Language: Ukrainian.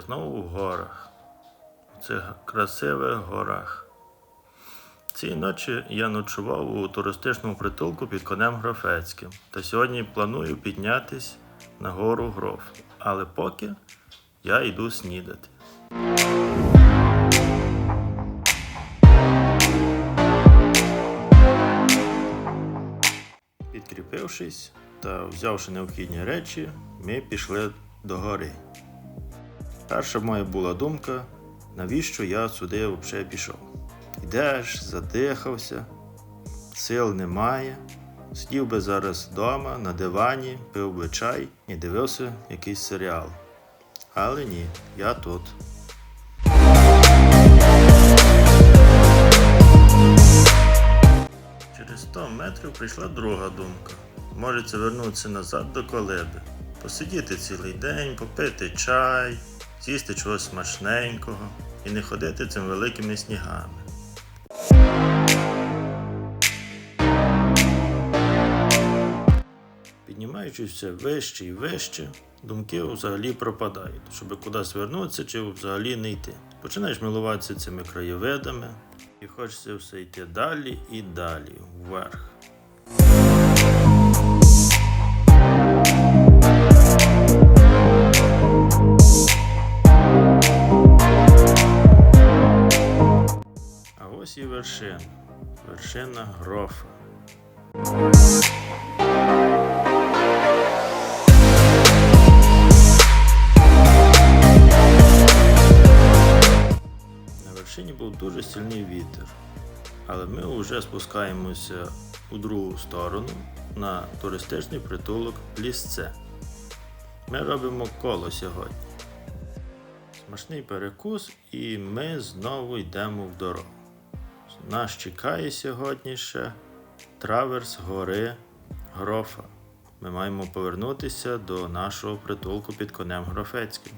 знову в горах. У цих красивих горах. Цієї ночі я ночував у туристичному притулку під конем Грофецьким. Та сьогодні планую піднятись на гору Гроф. Але поки я йду снідати. Підкріпившись та взявши необхідні речі, ми пішли до гори. Перша моя була думка, навіщо я сюди взагалі пішов. Йдеш, задихався, сил немає. Сидів би зараз вдома на дивані, пив би чай і дивився якийсь серіал. Але ні, я тут. Через 100 метрів прийшла друга думка. Може це вернутися назад до колеби, посидіти цілий день, попити чай, з'їсти чогось смачненького і не ходити цими великими снігами. Піднімаючись все вище і вище, думки взагалі пропадають, щоб кудись вернутися чи взагалі не йти. Починаєш милуватися цими краєвидами, і хочеться все йти далі і далі, вверх. І вершина. Вершина грофа. На вершині був дуже сильний вітер, але ми вже спускаємося у другу сторону на туристичний притулок Лісце. Ми робимо коло сьогодні. Смачний перекус, і ми знову йдемо в дорогу. Нас чекає сьогодні ще траверс гори Грофа. Ми маємо повернутися до нашого притулку під конем Грофецьким.